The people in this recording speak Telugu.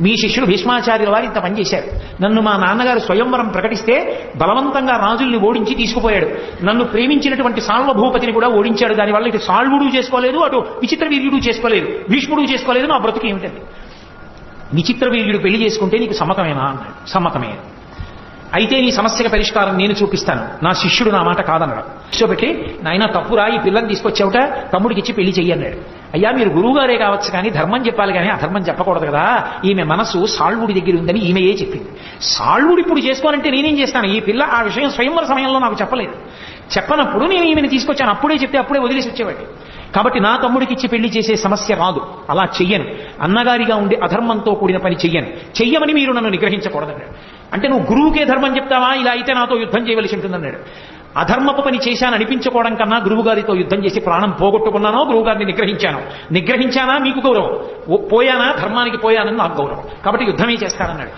మీ శిష్యుడు భీష్మాచార్యుల వారు ఇంత పనిచేశారు నన్ను మా నాన్నగారు స్వయంవరం ప్రకటిస్తే బలవంతంగా రాజుల్ని ఓడించి తీసుకుపోయాడు. నన్ను ప్రేమించినటువంటి సాల్వభూపతిని కూడా ఓడించాడు. దానివల్ల ఇటు సాల్వుడు చేసుకోలేదు అటు విచిత్ర వీర్యుడు చేసుకోలేదు భీష్ముడు చేసుకోలేదు నా బ్రతుకు ఏమిటండి? విచిత్ర వీర్యుడు పెళ్ళి చేసుకుంటే నీకు సమ్మతమేనా అన్నాడు. సమ్మతమే. అయితే నీ సమస్యకు పరిష్కారం నేను చూపిస్తాను. నా శిష్యుడు నా మాట కాదన్నాడు కూర్చోబెట్టి నాయన తప్పురా ఈ పిల్లని తీసుకొచ్చావుట తమ్ముడికి ఇచ్చి పెళ్ళి చెయ్యన్నాడు అయ్యా మీరు గురువుగారే కావచ్చు కానీ ధర్మం చెప్పాలి కానీ అధర్మం చెప్పకూడదు కదా. ఈమె మనసు సాల్వుడి దగ్గర ఉందని ఈమెయే చెప్పింది. సాల్వుడు ఇప్పుడు చేసుకోవాలంటే నేనేం చేస్తాను? ఈ పిల్ల ఆ విషయం స్వయంవర సమయంలో నాకు చెప్పలేదు. చెప్పనప్పుడు నేను ఈమెను తీసుకొచ్చాను. అప్పుడే చెప్తే అప్పుడే వదిలేసి వచ్చేవాడి కాబట్టి నా తమ్ముడికి ఇచ్చి పెళ్ళి చేసే సమస్య రాదు. అలా చెయ్యను. అన్నగారిగా ఉండే అధర్మంతో కూడిన పని చెయ్యను. చెయ్యమని మీరు నన్ను నిగ్రహించకూడదన్నాడు. అంటే నువ్వు గురువుకే ధర్మం చెప్తావా? ఇలా అయితే నాతో యుద్ధం చేయవలసి ఉంటుందన్నాడు. అధర్మపు పని చేశాను అనిపించుకోవడం కన్నా గురువుగారితో యుద్ధం చేసి ప్రాణం పోగొట్టుకున్నానో గురువుగారిని నిగ్రహించాను. నిగ్రహించానా? మీకు గౌరవం. ఓ- పోయానా? ధర్మానికి పోయానని నాకు గౌరవం. కాబట్టి యుద్ధమే చేస్తానన్నాడు?